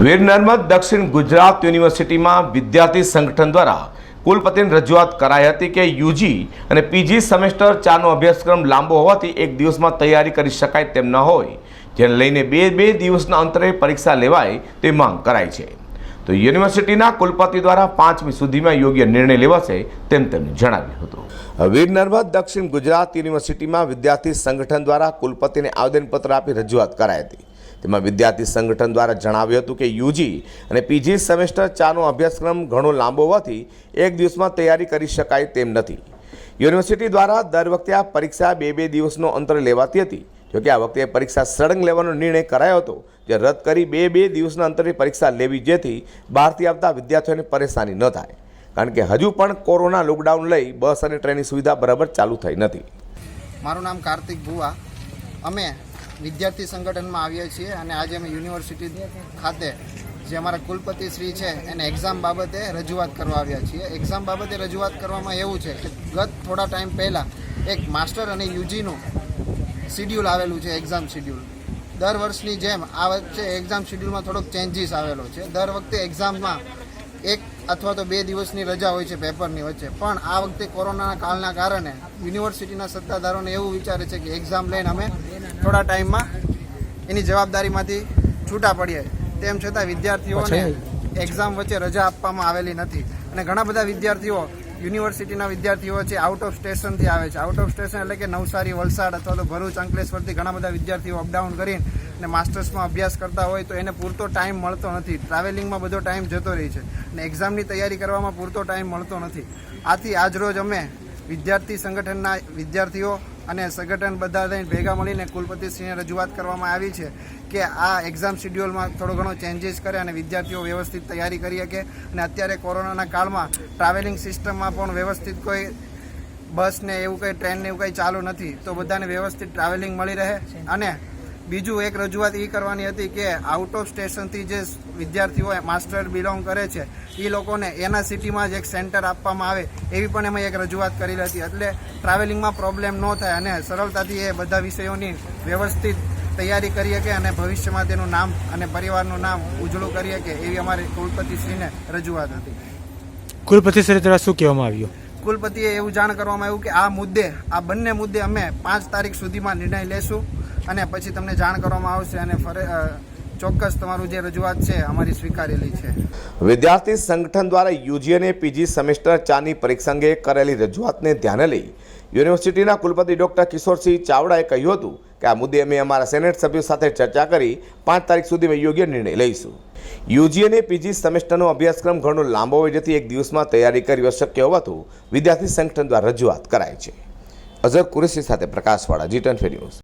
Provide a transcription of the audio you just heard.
વીર નર્મદ દક્ષિણ ગુજરાત યુનિવર્સિટીમાં વિદ્યાર્થી સંગઠન દ્વારા કુલપતિની રજૂઆત કરાઈ હતી કે યુજી અને પીજી સેમેસ્ટર ચારનો અભ્યાસક્રમ લાંબો હોવાથી એક દિવસમાં તૈયારી કરી શકાય તેમ ન હોય. જેને લઈને બે બે દિવસના અંતરે પરીક્ષા લેવાય તે માંગ કરાઈ છે. તો યુનિવર્સિટીના કુલપતિ દ્વારા પાંચમી સુધીમાં યોગ્ય નિર્ણય લેવાશે તેમ તેમણે જણાવ્યું હતું. વીર નર્મદ દક્ષિણ ગુજરાત યુનિવર્સિટીમાં વિદ્યાર્થી સંગઠન દ્વારા કુલપતિને આવેદનપત્ર આપી રજૂઆત કરાઈ હતી. તેમાં વિદ્યાર્થી સંગઠન દ્વારા જણાવ્યું હતું કે યુજી અને પીજી સેમેસ્ટર ચારનો અભ્યાસક્રમ ઘણો લાંબો હોવાથી એક દિવસમાં તૈયારી કરી શકાય તેમ નથી. યુનિવર્સિટી દ્વારા દર વખતે આ પરીક્ષા બે બે દિવસનો અંતર લેવાતી હતી. જોકે આ વખતે પરીક્ષા સળંગ લેવાનો નિર્ણય કરાયો હતો. જે રદ કરી બે બે દિવસના અંતરે પરીક્ષા લેવી જેથી બહારથી આવતા વિદ્યાર્થીઓને પરેશાની ન થાય. કારણ કે હજુ પણ કોરોના લોકડાઉન લઈ બસ અને ટ્રેનની સુવિધા બરાબર ચાલુ થઈ નથી. મારું નામ કાર્તિક ભુવા. અમે વિદ્યાર્થી સંગઠનમાં આવીએ છીએ અને આજે અમે યુનિવર્સિટી ખાતે જે અમારા કુલપતિ શ્રી છે, એને એક્ઝામ બાબતે રજૂઆત કરવા આવ્યા છીએ. એક્ઝામ બાબતે રજૂઆત કરવામાં એવું છે કે ગત થોડા ટાઈમ પહેલાં એક માસ્ટર અને યુજીનું શિડ્યુલ આવેલું છે એક્ઝામ શિડ્યુલ દર વર્ષની જેમ આ વચ્ચે એક્ઝામ શિડ્યુલમાં થોડોક ચેન્જીસ આવેલો છે. દર વખતે એક્ઝામમાં એક અથવા તો બે દિવસની રજા હોય છે પેપરની વચ્ચે. પણ આ વખતે કોરોનાના કાળના કારણે યુનિવર્સિટીના સત્તાધારોને એવું વિચારે છે કે એક્ઝામ લઈને અમે થોડા ટાઈમમાં એની જવાબદારીમાંથી છૂટા પડીએ. તેમ છતાં વિદ્યાર્થીઓને એક્ઝામ વચ્ચે રજા આપવામાં આવેલી નથી. અને ઘણા બધા વિદ્યાર્થીઓ યુનિવર્સિટીના વિદ્યાર્થીઓ છે આઉટ ઓફ સ્ટેશનથી આવે છે. આઉટ ઓફ સ્ટેશન એટલે કે નવસારી વલસાડ અથવા તો ભરૂચ અંકલેશ્વરથી ઘણા બધા વિદ્યાર્થીઓ અપડાઉન કરીને અને માસ્ટર્સમાં અભ્યાસ કરતા હોય તો એને પૂરતો ટાઈમ મળતો નથી. ટ્રાવેલિંગમાં બધો ટાઈમ જતો રહે છે. અને એક્ઝામની તૈયારી કરવામાં પૂરતો ટાઈમ મળતો નથી. આથી આજરોજ અમે વિદ્યાર્થી સંગઠનના વિદ્યાર્થીઓ અને સંગઠન બધા થઈને ભેગા મળીને કુલપતિશ્રીને રજૂઆત કરવામાં આવી છે કે આ એક્ઝામ શિડ્યુલમાં થોડો ઘણો ચેન્જીસ કરે અને વિદ્યાર્થીઓ વ્યવસ્થિત તૈયારી કરી શકે. અને અત્યારે કોરોનાના કાળમાં ટ્રાવેલિંગ સિસ્ટમમાં પણ વ્યવસ્થિત કોઈ બસ ને એવું કંઈ ટ્રેન ને એવું કંઈ ચાલુ નથી. તો બધાને વ્યવસ્થિત ટ્રાવેલિંગ મળી રહે અને બીજું એક રજૂઆત એ કરવાની હતી કે આઉટ ઓફ સ્ટેશનથી જે વિદ્યાર્થીઓ માસ્ટર બિલોંગ કરે છે એ લોકોને એના સિટીમાં જ એક સેન્ટર આપવામાં આવે એવી પણ એમાં એક રજૂઆત કરેલી હતી. એટલે ટ્રાવેલિંગમાં પ્રોબ્લેમ ન થાય અને સરળતાથી એ બધા વિષયોની વ્યવસ્થિત તૈયારી કરી શકે અને ભવિષ્યમાં તેનું નામ અને પરિવારનું નામ ઉજળું કરી શકે એવી અમારી કુલપતિશ્રીને રજૂઆત હતી. કુલપતિ શ્રી દ્વારા શું કહેવામાં આવ્યું? કુલપતિએ એવું જાણ કરવામાં આવ્યું કે આ મુદ્દે આ બંને મુદ્દે અમે પાંચ તારીખ સુધીમાં નિર્ણય લેશું. અને પછી તમને જાણ કરવામાં આવશે અને ફરે ચોક્કસ તમારું જે રજૂઆત છે, અમારી સ્વીકારેલી છે. વિદ્યાર્થી સંગઠન દ્વારા યુજી અને પીજી સેમેસ્ટર ચારની પરીક્ષા અંગે કરેલી રજૂઆતને ધ્યાને લઈ યુનિવર્સિટીના કુલપતિ ડોક્ટર કિશોરસિંહ ચાવડાએ કહ્યું હતું કે આ મુદ્દે અમે અમારા સેનેટ સભ્યો સાથે ચર્ચા કરી પાંચ તારીખ સુધીમાં યોગ્ય નિર્ણય લઈશું. યુજી અને પીજી સેમેસ્ટરનો અભ્યાસક્રમ ઘણો લાંબો હોય જેથી એક દિવસમાં તૈયારી કરવી અશક્ય હોવાથી વિદ્યાર્થી સંગઠન દ્વારા રજૂઆત કરાય છે. અઝર કુરેશી સાથે પ્રકાશવાળા જી ટ્વેન્ટી ન્યૂઝ.